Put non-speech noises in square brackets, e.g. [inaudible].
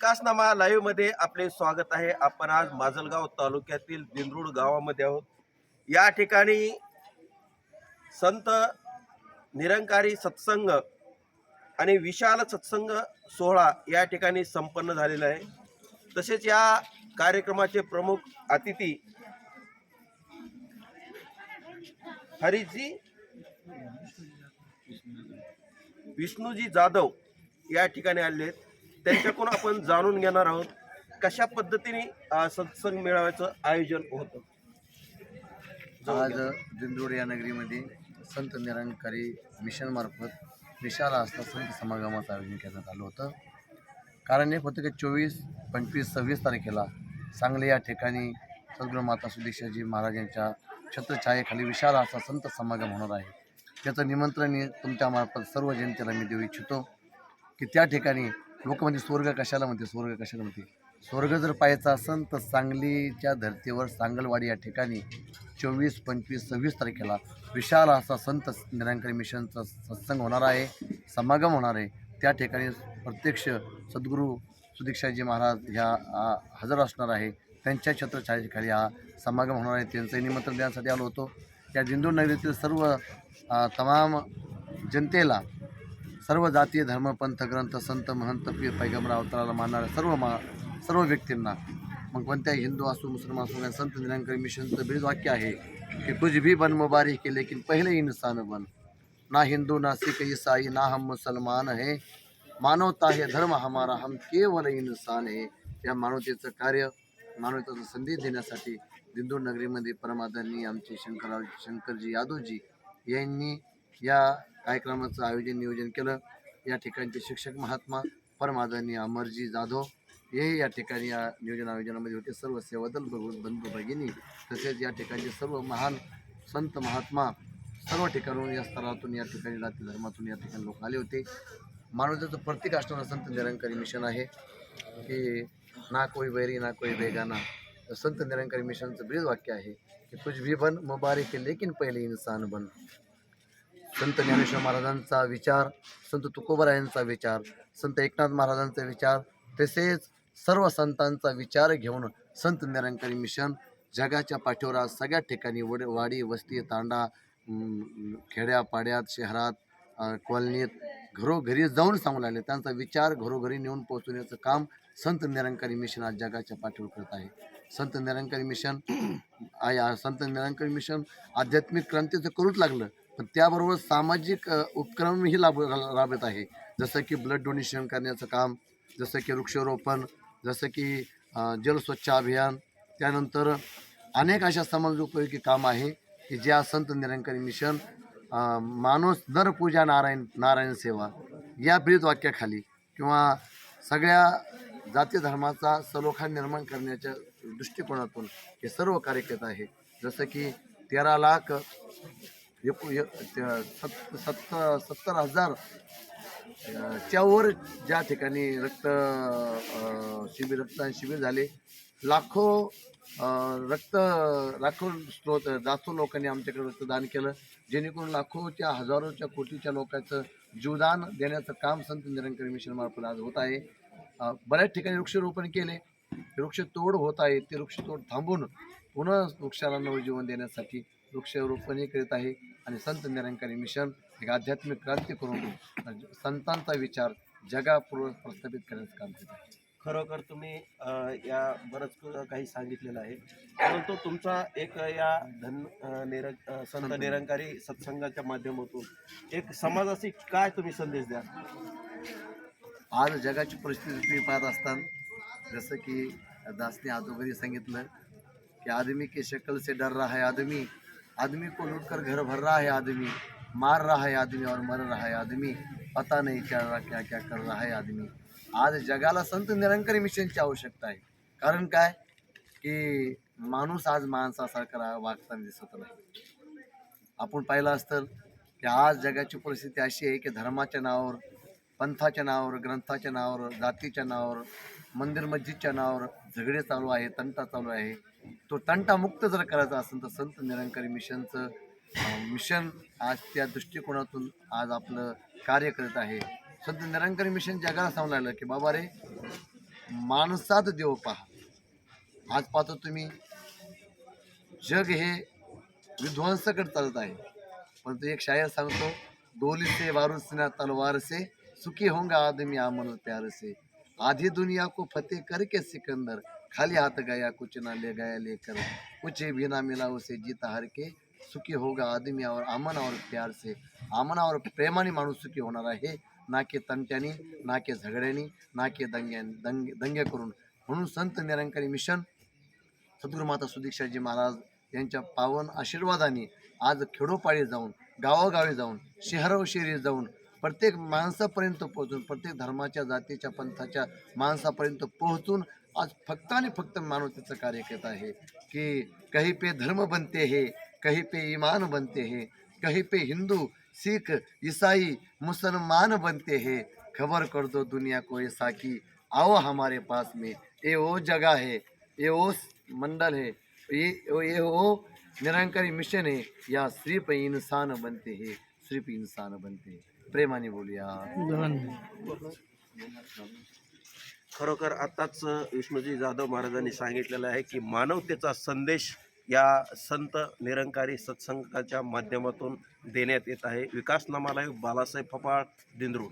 विकासनामा लाईव्हमध्ये आपले स्वागत आहे. आपण आज माजलगाव तालुक्यातील दिंद्रुड गावामध्ये आहोत. या ठिकाणी संत निरंकारी सत्संग आणि विशाल सत्संग सोहळा या ठिकाणी संपन्न झालेला आहे. तसेच या कार्यक्रमाचे प्रमुख अतिथी हरिजी विष्णूजी जाधव या ठिकाणी आले आहेत. त्यांच्याकडून आपण जाणून घेणार आहोत कशा पद्धतीने सत्संग मेळाव्याचं आयोजन होतं. आज दिंडोर या नगरीमध्ये संत निरंकारी मिशनमार्फत विशाल आस्था संत समागमाचं आयोजन करण्यात आलं होतं. कारण एक होतं की चोवीस पंचवीस सव्वीस तारखेला सांगली या ठिकाणी सद्गुरू माता सुदीक्षाजी महाराजांच्या छत्रछायेखाली विशाल असा संत समागम होणार आहे. त्याचं निमंत्रण तुमच्यामार्फत सर्व जनतेला मी देऊ इच्छितो की त्या ठिकाणी लोक म्हणजे स्वर्ग कशाला म्हणते? स्वर्ग कशाला म्हणते? स्वर्ग जर पाहायचा असेल तर सांगलीच्या धर्तीवर सांगलवाडी या ठिकाणी चोवीस पंचवीस सव्वीस तारखेला विशाल असा संत निरंकारी मिशनचा सत्संग होणार आहे समागम होणार आहे. त्या ठिकाणी प्रत्यक्ष सद्गुरू सुदीक्षाजी महाराज ह्या हजर असणार आहे. त्यांच्या छत्रछायाखाली हा समागम होणार आहे. त्यांचं निमंत्रण देण्यासाठी आलो होतो. या दिंडोर नगरीतील सर्व तमाम जनतेला सर्व जातीय धर्म पंथ ग्रंथ संत महंत पीर पैगंबर अवताराला मानणाऱ्या सर्व मा सर्व व्यक्तींना मग कोणत्याही हिंदू असो मुसलमान असो या संत निरंकारी मिशनचं ब्रीज वाक्य आहे की कुछ भी बन मुबारक के लेकिन पहिले इंसान बन. ना हिंदू ना सिख ईसाई ना हम मुसलमान है। मानवता हे धर्म हमारा हम केवल इंसान हे। या मानवतेचं कार्य मानवतेचा संदेश देण्यासाठी दिंदूर नगरीमध्ये परमादरणी आमचे शंकरराव शंकरजी यादवजी यांनी या कार्यक्रमाचं आयोजन नियोजन केलं. या ठिकाणचे शिक्षक महात्मा परमादरणीय अमरजी जाधव हेही या ठिकाणी या नियोजन आयोजनामध्ये होते. सर्व सेवादल बघून बंधू भगिनी तसेच या ठिकाणचे सर्व महान संत महात्मा सर्व ठिकाणून या स्तरातून या ठिकाणी जाती धर्मातून या ठिकाणी लोक आले होते. मानवतेचं प्रत्येक असणारं संत निरंकारी मिशन आहे. की ना कोई वैरी ना कोई बेगाना. संत निरंकारी मिशनचं ब्रीज वाक्य आहे की कुछ भी बन मुबारक लेकिन पहिले इंसान बन. संत ज्ञानेश्वर महाराजांचा विचार संत तुकोबरायांचा विचार संत एकनाथ महाराजांचा विचार तसेच सर्व संतांचा विचार घेऊन संत निरंकारी मिशन जगाच्या पाठीवर आज सगळ्या ठिकाणी वड वाडी वस्ती तांडा खेड्यापाड्यात शहरात कॉलनीत घरोघरी जाऊन सांगू लागले. त्यांचा विचार घरोघरी नेऊन पोहोचवण्याचं काम संत निरंकारी मिशन आज जगाच्या पाठीवर करत आहे. संत निरंकारी मिशन [clears throat] आ- संत निरंकारी मिशन आध्यात्मिक क्रांतीचं करूच लागलं. पण त्याबरोबर सामाजिक उपक्रमही लाभ राबत आहे. जसं की ब्लड डोनेशन करण्याचं काम जसं की वृक्षारोपण जसं की जल जलस्वच्छ अभियान त्यानंतर अनेक अशा समाजोपयोगी काम आहे की ज्या संत निरंकारी मिशन माणूस नर पूजा नारायण नारायण सेवा या ब्रीद वाक्याखाली किंवा सगळ्या जाती धर्माचा सलोखा निर्माण करण्याच्या दृष्टिकोनातून हे सर्व कार्य करत आहे. जसं की तेरा लाख एकू एक त्या- सत्त सत्तर हजार च्यावर ज्या ठिकाणी रक्त शिबिर रक्तदान शिबिर झाले लाखो रक्त लाखो स्रोत लाखो लोकांनी आमच्याकडे रक्तदान केलं जेणेकरून लाखोच्या हजारोच्या कोटीच्या लोकांचं जीवदान देण्याचं काम संत निरंकारी मिशन मार्फत आज होत आहे. बऱ्याच ठिकाणी वृक्षरोपण केले वृक्षतोड होत आहे ते वृक्षतोड थांबून पुन्हा वृक्षाला नवजीवन देण्यासाठी वृक्षारोपणही करीत आहे. आणि संत निरंकारी मिशन एक आध्यात्मिक क्रांती करून संतांचा विचार जगापूर्व प्रस्थापित करण्याचं काम करत आहे. खरोखर तुम्ही या बरंच काही सांगितलेलं आहे. परंतु तुमचा एक या धन निर संत निरंकारी सत्संगाच्या माध्यमातून एक समाजाशी काय तुम्ही संदेश द्या आज जगाची परिस्थिती तुम्ही पाहत असताना जसं की दासने अगोदरी सांगितलं की आदमी की शक्ल से डर रहा है आदमी। आदमी को लूट कर घर भर रहा है आदमी। मार रहा है आदमी और मर रहा है आदमी। पता नहीं क्या रहा क्या क्या कर रहा है आदमी। आज जगाला संत निरंकारी मिशनची आवश्यकता आहे। कारण काय? की माणूस आज माणसासारखा वागताना दिसत नाही. आपण पाहिलं असतं की आज जगाची परिस्थिती अशी आहे की धर्माच्या नावावर पंथाच्या नावावर ग्रंथाच्या नावावर जातीच्या नावावर मंदिर मस्जिदच्या नावावर झगडे चालू आहे तंटा चालू आहे. तो तंटा मुक्त जर करायचा असेल तर संत निरंकारी मिशनचं मिशन आज त्या दृष्टिकोनातून आज आपलं कार्य करत आहे. संत निरंकारी मिशन जगाला सांगू लागलं की बाबा रे माणसात देव पहा. आज पाहतो तुम्ही जग हे विध्वंसाकडे चालत आहे. परंतु एक शायर सांगतो डोलीचे वारुसिना तलवारसे सुखी होंगा आदमी आमन प्यारसे आधी दुनिया को फतेह करके सिकंदर खाली हाथ गया कुछ ना ले गया लेकर। कुछ भी ना मिला उसे जीता हार के। सुखी होगा आदमी और अमन और प्यार से। अमनावर प्रेमाने माणूस सुखी होणार आहे ना के तंट्यानी ना के झगड्यानी ना के दंग्या दंगे दंगे करून म्हणून संत निरंकारी मिशन सद्गुरू माता सुदीक्षाजी महाराज यांच्या पावन आशीर्वादाने आज खेडोपाडी जाऊन गावोगावी जाऊन शहरोशहरी जाऊन प्रत्येक माणसापर्यंत पोहोचून प्रत्येक धर्माच्या जातीच्या पंथाच्या माणसापर्यंत पोहोचून आज फक्त आणि फक्त मानवतेचं कार्य करत आहे की काही पे धर्म बनते हे काही पे इमान बनते हे काही पे हिंदू सिख ईसाई मुसलमान बनते हे। खबर कर दो दुनिया को ऐसा कि आओ हमारे पास में। ये वो जगह है ये वो मंडल है ये ये वो निरंकारी मिशन है या सिर्फ इंसान बनते हैं सिर्फ इंसान बनते हैं। प्रेमाने बोलिया खरोखर आत्ताच विष्णूजी जाधव महाराजांनी सांगितलेलं आहे की मानवतेचा संदेश या संत निरंकारी सत्संगाच्या माध्यमातून देण्यात येत आहे. विकास नामालय बालासाहेब फपाळ दिंद्रूड